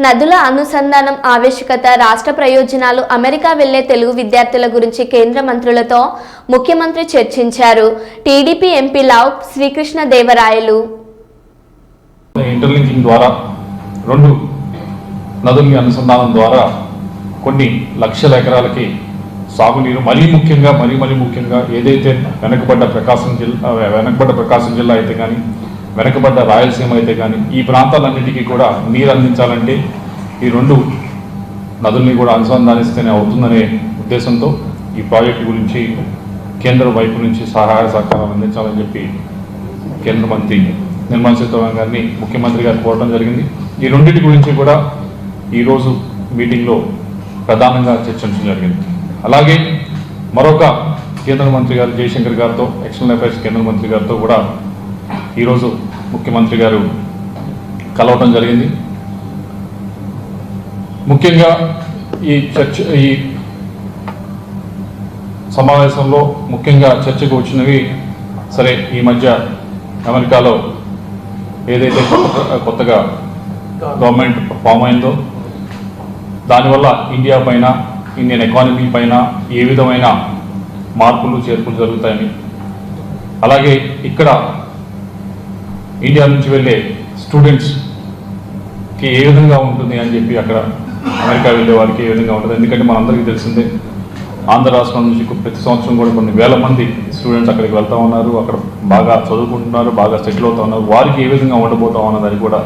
నదుల అనుసంధానం ఆవశ్యకత రాష్ట్ర ప్రయోజనాలు అమెరికా వెళ్ళే తెలుగు విద్యార్థుల గురించి కేంద్ర మంత్రులతో ముఖ్యమంత్రి చర్చించారు. టీడీపీ ఎంపీ లావ్ శ్రీకృష్ణ దేవరాయలు ఇంటర్లింకింగ్ ద్వారా రెండు నదుల్ని అనుసంధానం ద్వారా కొన్ని లక్షల ఎకరాలకి సాగునీరు మరీ ముఖ్యంగా మరీ మరీ ముఖ్యంగా ఏదైతే వెనకబడ్డ ప్రకాశం జిల్లా వెనకబడ్డ ప్రకాశం జిల్లా అయితే కానీ వెనకబడ్డ రాయలసీమ అయితే కానీ ఈ ప్రాంతాలన్నిటికీ కూడా నీరు అందించాలంటే ఈ రెండు నదుల్ని కూడా అనుసంధానిస్తేనే అవుతుందనే ఉద్దేశంతో ఈ ప్రాజెక్టు గురించి కేంద్ర వైపు నుంచి సహాయ సహకారం అందించాలని చెప్పి కేంద్ర మంత్రి నిర్మలా సీతారామన్ గారిని ముఖ్యమంత్రి గారు కోరడం జరిగింది. ఈ రెండింటి గురించి కూడా ఈరోజు మీటింగ్లో ప్రధానంగా చర్చించడం జరిగింది. అలాగే మరొక కేంద్ర మంత్రి గారు జయశంకర్ గారితో ఎక్స్టర్నల్ అఫైర్స్ కేంద్ర మంత్రి గారితో కూడా ఈరోజు ముఖ్యమంత్రి గారు కలవటం జరిగింది. ముఖ్యంగా ఈ చర్చ ఈ సమావేశంలో ముఖ్యంగా చర్చకు వచ్చినవి సరే ఈ మధ్య అమెరికాలో ఏదైతే కొత్త కొత్తగా గవర్నమెంట్ ఫామ్ అయిందో దానివల్ల ఇండియా పైన ఇండియన్ ఎకానమీ పైన ఏ విధమైన మార్పులు చేర్పులు జరుగుతాయని. అలాగే ఇక్కడ ఇండియా నుంచి వెళ్ళే స్టూడెంట్స్కి ఏ విధంగా ఉంటుంది అని చెప్పి అక్కడ అమెరికా వెళ్ళే వారికి ఏ విధంగా ఉంటుంది? ఎందుకంటే మనందరికీ తెలిసిందే ఆంధ్ర రాష్ట్రం నుంచి ప్రతి సంవత్సరం కూడా కొన్ని వేల మంది స్టూడెంట్స్ అక్కడికి వెళ్తా ఉన్నారు. అక్కడ బాగా చదువుకుంటున్నారు బాగా సెటిల్ అవుతా ఉన్నారు. వారికి ఏ విధంగా ఉండబోతా ఉన్నదని కూడా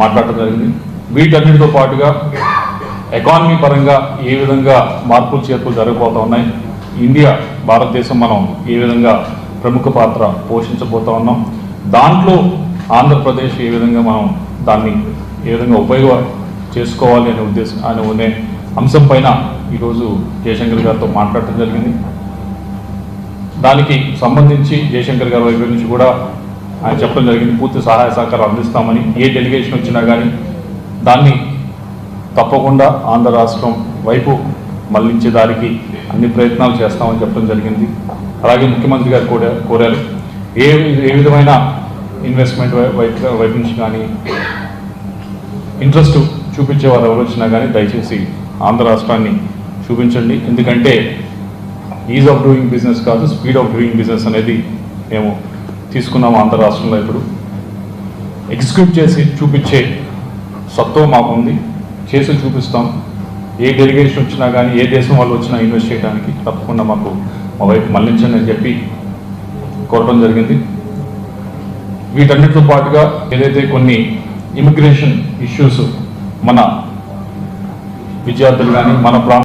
మాట్లాడటం జరిగింది. వీటన్నిటితో పాటుగా ఎకానమీ పరంగా ఏ విధంగా మార్పులు చేర్పులు జరగబోతా ఉన్నాయి? ఇండియా భారతదేశం మనం ఏ విధంగా ప్రముఖ పాత్ర పోషించబోతా ఉన్నాం? దాంట్లో ఆంధ్రప్రదేశ్ ఏ విధంగా మనం దాన్ని ఏ విధంగా ఉపయోగ చేసుకోవాలి అనే ఉద్దేశం అనే అనే అంశం పైన ఈరోజు జయశంకర్ గారితో మాట్లాడటం జరిగింది. దానికి సంబంధించి జయశంకర్ గారి వైపు నుంచి కూడా ఆయన చెప్పడం జరిగింది పూర్తి సహాయ సహకారం అందిస్తామని ఏ డెలిగేషన్ వచ్చినా కానీ దాన్ని తప్పకుండా ఆంధ్ర రాష్ట్రం వైపు మళ్ళించే దానికి అన్ని ప్రయత్నాలు చేస్తామని చెప్పడం జరిగింది. అలాగే ముఖ్యమంత్రి గారు కూడా కోరారు. ఏ ఏ విధమైన ఇన్వెస్ట్మెంట్ వైపు వైపు నుంచి కానీ ఇంట్రెస్ట్ చూపించే వారు ఎవరు వచ్చినా కానీ దయచేసి ఆంధ్ర రాష్ట్రాన్ని చూపించండి. ఎందుకంటే ఈజ్ ఆఫ్ డూయింగ్ బిజినెస్ కాదు స్పీడ్ ఆఫ్ డూయింగ్ బిజినెస్ అనేది మేము తీసుకున్నాము ఆంధ్ర రాష్ట్రంలో ఇప్పుడు. ఎగ్జిక్యూట్ చేసి చూపించే సత్వం మాకు ఉంది చేసి చూపిస్తాం. ఏ డెలిగేషన్ వచ్చినా కానీ ఏ దేశం వాళ్ళు వచ్చినా ఇన్వెస్ట్ చేయడానికి తప్పకుండా మాకు మా వైపు మళ్ళించండి అని చెప్పి కోరడం జరిగింది. వీటన్నిటితో పాటుగా ఏదైతే కొన్ని ఇమిగ్రేషన్ ఇష్యూస్ మన విద్యార్థులు కానీ మన ప్రాంత